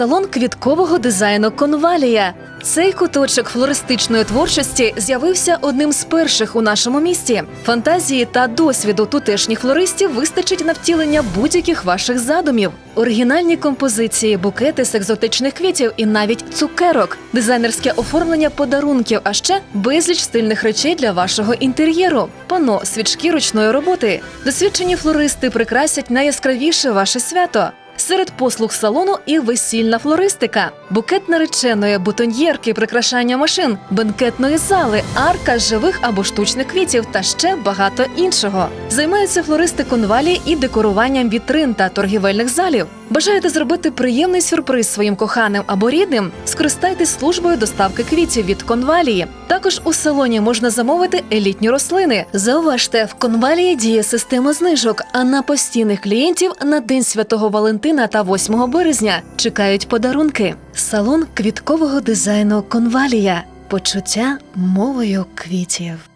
Салон квіткового дизайну Конвалія. Цей куточок флористичної творчості з'явився одним з перших у нашому місті. Фантазії та досвіду тутешніх флористів вистачить на втілення будь-яких ваших задумів. Оригінальні композиції, букети з екзотичних квітів і навіть цукерок, дизайнерське оформлення подарунків, а ще безліч стильних речей для вашого інтер'єру, пано, свічки ручної роботи. Досвідчені флористи прикрасять найяскравіше ваше свято. Серед послуг салону і весільна флористика, букет нареченої, бутоньєрки, прикрашання машин, бенкетної зали, арка живих або штучних квітів та ще багато іншого. Займаються флористи конвалії і декоруванням вітрин та торгівельних залів. Бажаєте зробити приємний сюрприз своїм коханим або рідним? Скористайтесь службою доставки квітів від конвалії. Також у салоні можна замовити елітні рослини. Зауважте, в конвалії діє система знижок, а на постійних клієнтів на День Святого Валентина та 8 березня чекають подарунки. Салон квіткового дизайну Конвалія. Почуття мовою квітів.